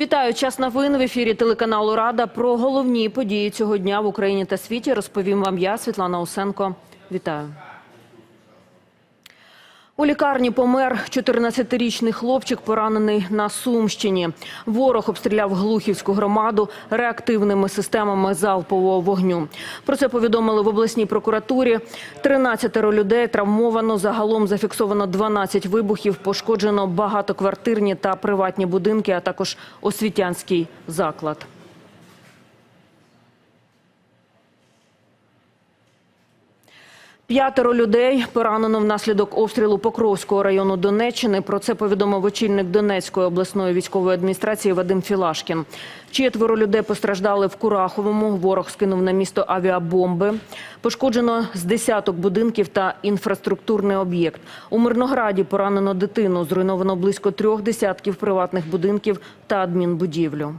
Вітаю час новин в ефірі телеканалу Рада. Про головні події цього дня в Україні та світі розповім вам я, Світлана Усенко. Вітаю. У лікарні помер 14-річний хлопчик, поранений на Сумщині. Ворог обстріляв Глухівську громаду реактивними системами залпового вогню. Про це повідомили в обласній прокуратурі. 13 людей травмовано. Загалом зафіксовано 12 вибухів. Пошкоджено багатоквартирні та приватні будинки, а також освітянський заклад. П'ятеро людей поранено внаслідок обстрілу Покровського району Донеччини. Про це повідомив очільник Донецької обласної військової адміністрації Вадим Філашкін. Четверо людей постраждали в Кураховому. Ворог скинув на місто авіабомби. Пошкоджено з десяток будинків та інфраструктурний об'єкт. У Мирнограді поранено дитину. Зруйновано близько трьох десятків приватних будинків та адмінбудівлю.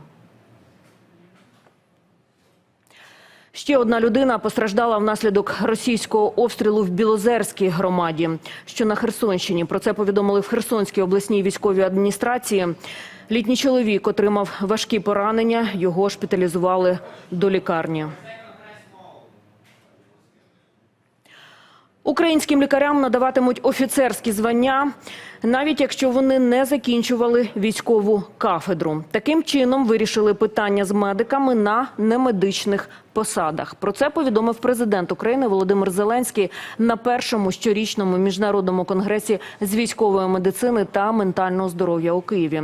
Ще одна людина постраждала внаслідок російського обстрілу в Білозерській громаді, що на Херсонщині. Про це повідомили в Херсонській обласній військовій адміністрації. Літній чоловік отримав важкі поранення. Його шпиталізували до лікарні. Українським лікарям надаватимуть офіцерські звання, навіть якщо вони не закінчували військову кафедру. Таким чином вирішили питання з медиками на немедичних посадах. Про це повідомив президент України Володимир Зеленський на першому щорічному міжнародному конгресі з військової медицини та ментального здоров'я у Києві.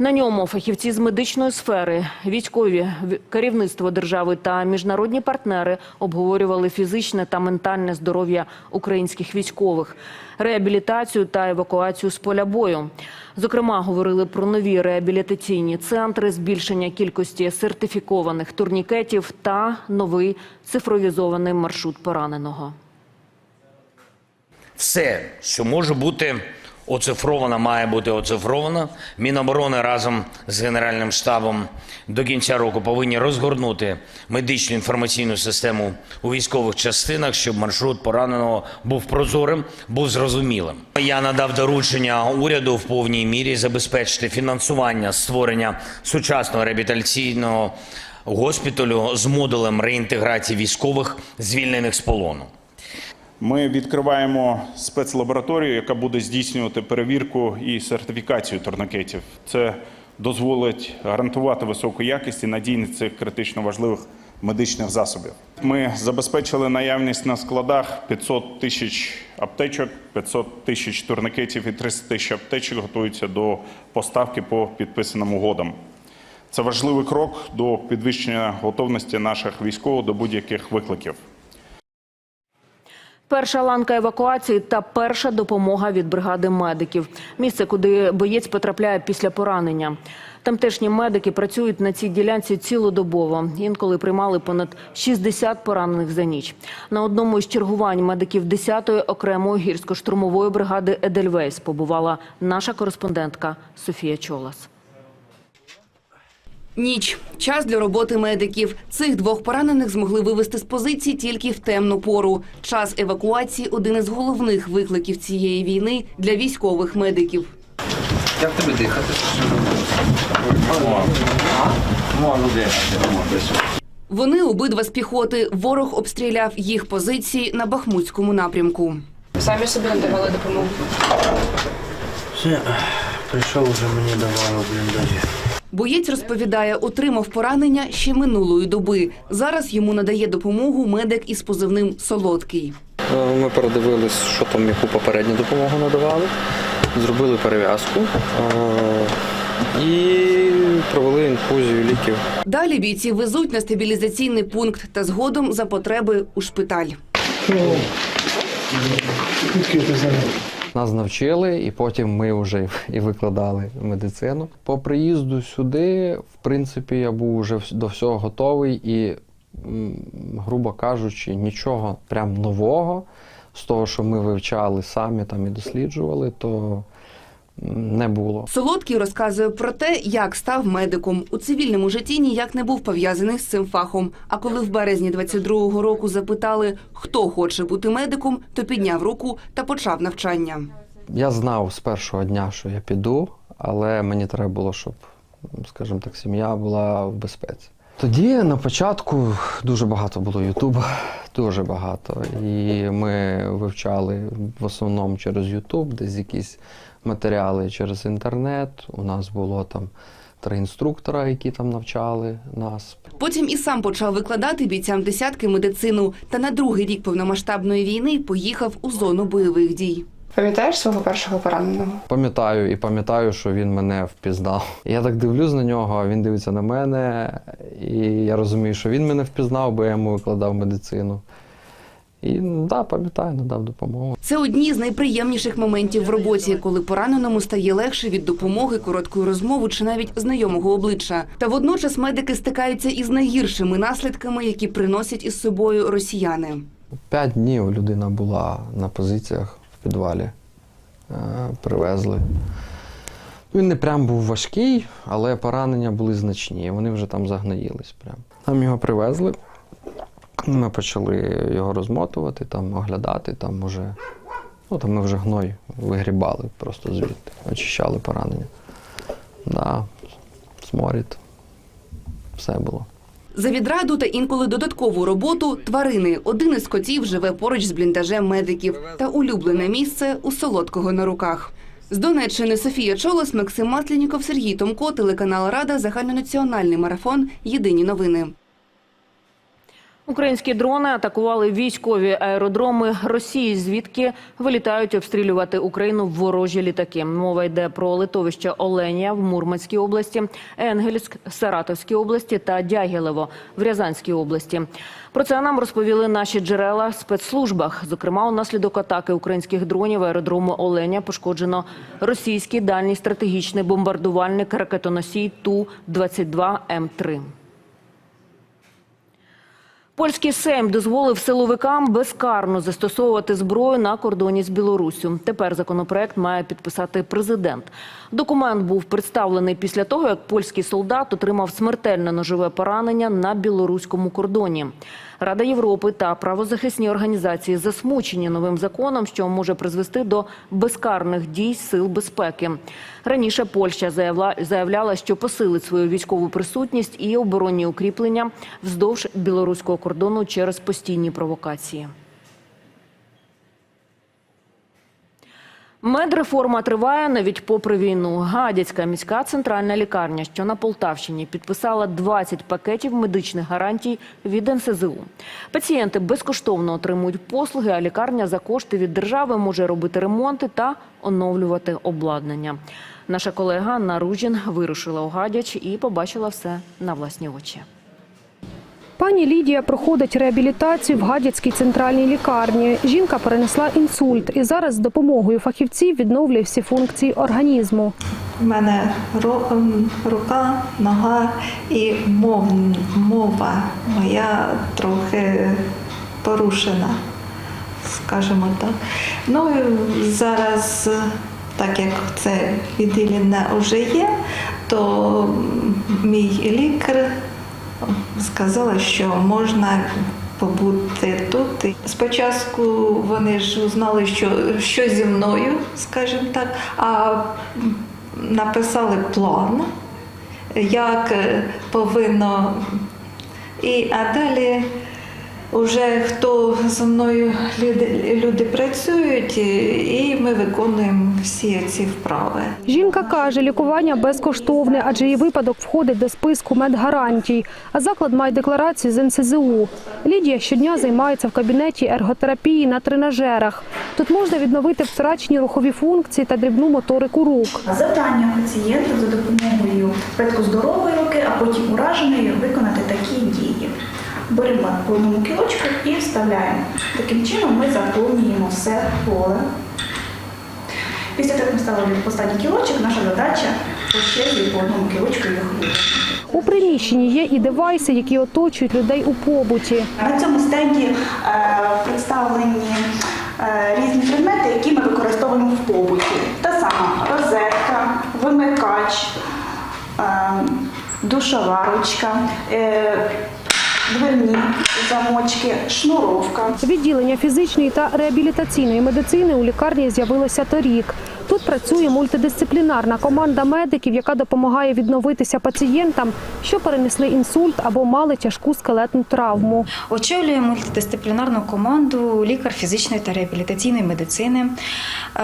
На ньому фахівці з медичної сфери, військові, керівництво держави та міжнародні партнери обговорювали фізичне та ментальне здоров'я українських військових, реабілітацію та евакуацію з поля бою. Зокрема, говорили про нові реабілітаційні центри, збільшення кількості сертифікованих турнікетів та новий цифровізований маршрут пораненого. Все, що може бути оцифровано, має бути оцифровано. Міноборони разом з Генеральним штабом до кінця року повинні розгорнути медичну інформаційну систему у військових частинах, щоб маршрут пораненого був прозорим, був зрозумілим. Я надав доручення уряду в повній мірі забезпечити фінансування створення сучасного реабілітаційного госпіталю з модулем реінтеграції військових, звільнених з полону. Ми відкриваємо спецлабораторію, яка буде здійснювати перевірку і сертифікацію турникетів. Це дозволить гарантувати високу якість і надійність цих критично важливих медичних засобів. Ми забезпечили наявність на складах 500 тисяч аптечок, 500 тисяч турникетів і 300 тисяч аптечок готуються до поставки по підписаним угодам. Це важливий крок до підвищення готовності наших військових до будь-яких викликів. Перша ланка евакуації та перша допомога від бригади медиків. Місце, куди боєць потрапляє після поранення. Тамтешні медики працюють на цій ділянці цілодобово. Інколи приймали понад 60 поранених за ніч. На одному із чергувань медиків 10-ї окремої гірсько-штурмової бригади Едельвейс побувала наша кореспондентка Софія Чолас. Ніч час для роботи медиків. Цих двох поранених змогли вивести з позицій тільки в темну пору. Час евакуації один із головних викликів цієї війни для військових медиків. Як тобі дихати? Можу дихати. Вони обидва з піхоти. Ворог обстріляв їх позиції на Бахмутському напрямку. Самі собі надавали допомогу. Все, прийшов вже мені давали бліндажі. Боєць розповідає, отримав поранення ще минулої доби. Зараз йому надає допомогу медик із позивним Солодкий. Е, Ми передивились, що там яку попередню допомогу надавали, зробили перев'язку е, і провели інфузію ліків. Далі бійці везуть на стабілізаційний пункт та згодом за потреби у шпиталь. Нас навчили, і потім ми вже і викладали медицину. По приїзду сюди, в принципі, я був вже до всього готовий і, грубо кажучи, нічого прям нового з того, що ми вивчали самі там і досліджували, то не було. Солодкий розказує про те, як став медиком. У цивільному житті ніяк не був пов'язаний з цим фахом. А коли в березні 22-го року запитали, хто хоче бути медиком, то підняв руку та почав навчання. Я знав з першого дня, що я піду, але мені треба було, щоб скажімо так, сім'я була в безпеці. Тоді на початку дуже багато було Ютуба, дуже багато. І ми вивчали в основному через Ютуб, десь якісь матеріали через інтернет. У нас було там три інструктора, які там навчали нас. Потім і сам почав викладати бійцям десятки медицину. Та на другий рік повномасштабної війни поїхав у зону бойових дій. Пам'ятаєш свого першого пораненого? Пам'ятаю і пам'ятаю, що він мене впізнав. Я так дивлюсь на нього, а він дивиться на мене, і я розумію, що він мене впізнав, бо я йому викладав медицину. І да, пам'ятаю, надав допомогу. Це одні з найприємніших моментів в роботі, коли пораненому стає легше від допомоги, короткої розмови чи навіть знайомого обличчя. Та водночас медики стикаються із найгіршими наслідками, які приносять із собою росіяни. П'ять днів людина була на позиціях в підвалі. Е, Привезли. Він не прям був важкий, але поранення були значні. Вони вже там загноїлись. Прям. Нам його привезли. Ми почали його розмотувати, там, оглядати, там уже. Ну, там ми вже гной вигрібали просто звідти, очищали поранення. Да, сморід. Все було. За відраду та інколи додаткову роботу тварини. Один із котів живе поруч з бліндажем медиків та улюблене місце у солодкого на руках. З Донеччини Софія Чолос, Максим Масляніков, Сергій Томко, телеканал Рада, загальнонаціональний марафон. Єдині новини. Українські дрони атакували військові аеродроми Росії, звідки вилітають обстрілювати Україну ворожі літаки. Мова йде про литовище Оленя в Мурманській області, Енгельськ Саратовській області та Дягілево в Рязанській області. Про це нам розповіли наші джерела в спецслужбах. Зокрема, унаслідок атаки українських дронів аеродрому Оленя пошкоджено російський дальній стратегічний бомбардувальник ракетоносій Ту-22 М3. Польський Сейм дозволив силовикам безкарно застосовувати зброю на кордоні з Білоруссю. Тепер законопроект має підписати президент. Документ був представлений після того, як польський солдат отримав смертельне ножове поранення на білоруському кордоні. Рада Європи та правозахисні організації засмучені новим законом, що може призвести до безкарних дій сил безпеки. Раніше Польща заявляла, що посилить свою військову присутність і оборонні укріплення вздовж білоруського кордону через постійні провокації. Медреформа триває навіть попри війну. Гадяцька міська центральна лікарня, що на Полтавщині, підписала 20 пакетів медичних гарантій від НСЗУ. Пацієнти безкоштовно отримують послуги, а лікарня за кошти від держави може робити ремонти та оновлювати обладнання. Наша колега Анна Ружін вирушила у Гадяч і побачила все на власні очі. Пані Лідія проходить реабілітацію в Гадяцькій центральній лікарні. Жінка перенесла інсульт і зараз з допомогою фахівців відновлює всі функції організму. У мене ем, рука, нога і мов, мова моя трохи порушена, скажімо так. Ну зараз, так як це відділення вже є, то мій лікар сказала, що можна побути тут. Спочатку вони ж узнали, що, що зі мною, скажімо так, а написали план, як повинно. І, а далі вже хто зі мною люди, люди працюють, і і ми виконуємо всі ці вправи. Жінка каже, лікування безкоштовне, адже її випадок входить до списку медгарантій. А заклад має декларацію з НСЗУ. Лідія щодня займається в кабінеті ерготерапії на тренажерах. Тут можна відновити втрачені рухові функції та дрібну моторику рук. Завдання пацієнта за допомогою спочатку здорової руки, а потім ураженої виконати такі дії. Беремо по одному кілочку і вставляємо. Таким чином ми заповнюємо все поле. Після того, як ми вставили останній кілочок, наша задача по черзі по одному кілочку їх виконати. У приміщенні є і девайси, які оточують людей у побуті. На цьому стенді е, представлені е, різні предмети, які ми використовуємо в побуті. Та сама розетка, вимикач, е, душова ручка, е, дверні замочки, шнуровка. Відділення фізичної та реабілітаційної медицини у лікарні з'явилося торік. Тут працює мультидисциплінарна команда медиків, яка допомагає відновитися пацієнтам, що перенесли інсульт або мали тяжку скелетну травму. Очолює мультидисциплінарну команду лікар фізичної та реабілітаційної медицини. Е,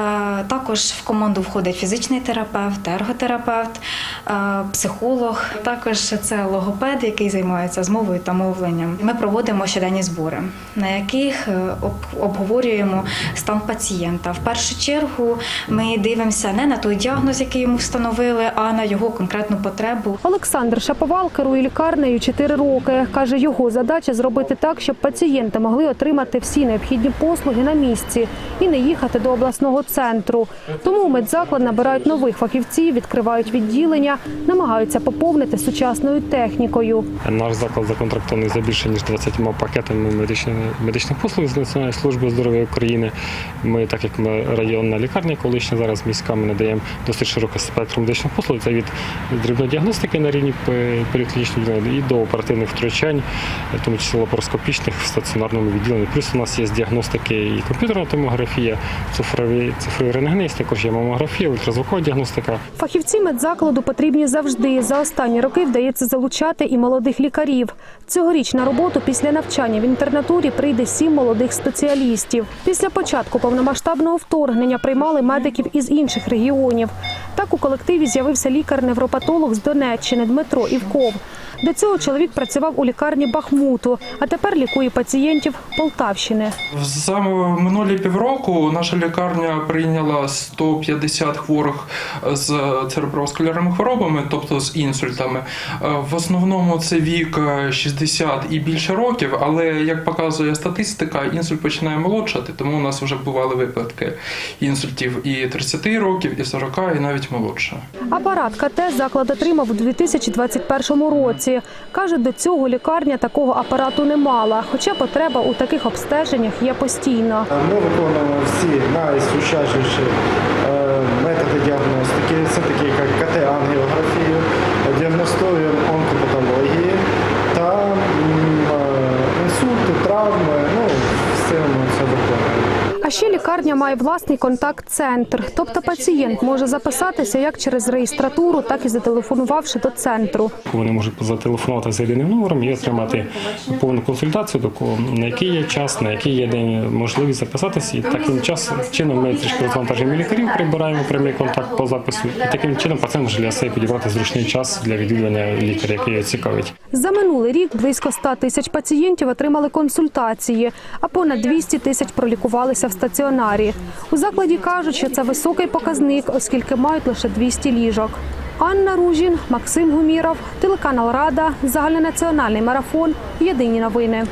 Також в команду входить фізичний терапевт, ерготерапевт, психолог. Також це логопед, який займається з мовою та мовленням. Ми проводимо щоденні збори, на яких е, обговорюємо стан пацієнта. В першу чергу ми дивимося не на той діагноз, який йому встановили, а на його конкретну потребу. Олександр Шаповал керує лікарнею 4 роки. Каже, його задача зробити так, щоб пацієнти могли отримати всі необхідні послуги на місці і не їхати до обласного центру. Тому медзаклад набирають нових фахівців, відкривають відділення, намагаються поповнити сучасною технікою. Наш заклад законтрактований за більше ніж 20 пакетами медичних, послуг з Національної служби здоров'я України. Ми, так як ми районна лікарня, колишня зараз міська, ми надаємо досить широкий спектр медичних послуг. Це від дрібнодіагностики на рівні відділення і до оперативних втручань, в тому числі лапароскопічних в стаціонарному відділенні. Плюс у нас є діагностики і комп'ютерна томографія, цифрові, цифровий рентген, також є мамографія, ультразвукова діагностика. Фахівці медзакладу потрібні завжди. За останні роки вдається залучати і молодих лікарів. Цьогоріч на роботу після навчання в інтернатурі прийде сім молодих спеціалістів. Після початку повномасштабного вторгнення приймали медиків із інших регіонів. Так у колективі з'явився лікар-невропатолог з Донеччини Дмитро Івков. До цього чоловік працював у лікарні Бахмуту, а тепер лікує пацієнтів Полтавщини. За минулі півроку наша лікарня прийняла 150 хворих з цереброваскулярними хворобами, тобто з інсультами. Е, В основному це вік е, 60 і більше років, але як показує статистика, інсульт починає молодшати, тому у нас вже бували випадки інсультів і 30 років, і 40, і навіть молодше. Апарат КТ заклад отримав у 2021 році. Каже, до цього лікарня такого апарату не мала, хоча потреба у таких обстеженнях є постійно. Ми виконуємо всі найсучасніші е, методи діагностики. Це такі як КТ-ангіографію, онкопатології та м, е, інсульти, травми. Ну, все ми це виконуємо. А ще лікарня має власний контакт-центр. Тобто пацієнт може записатися як через реєстратуру, так і зателефонувавши до центру. Вони можуть зателефонувати за єдиним номером і отримати повну консультацію, таку на який є час, на який є день можливість записатися. І таким час чином ми трішки розвантажуємо лікарів, прибираємо прямий контакт по запису. І таким чином пацієнт може для себе підібрати зручний час для відвідування лікаря, який його цікавить. За минулий рік близько 100 тисяч пацієнтів отримали консультації, а понад 200 тисяч пролікувалися в стаціонарі. У закладі кажуть, що це високий показник, оскільки мають лише 200 ліжок. Анна Ружін, Максим Гуміров, телеканал Рада, загальнонаціональний марафон. Єдині новини.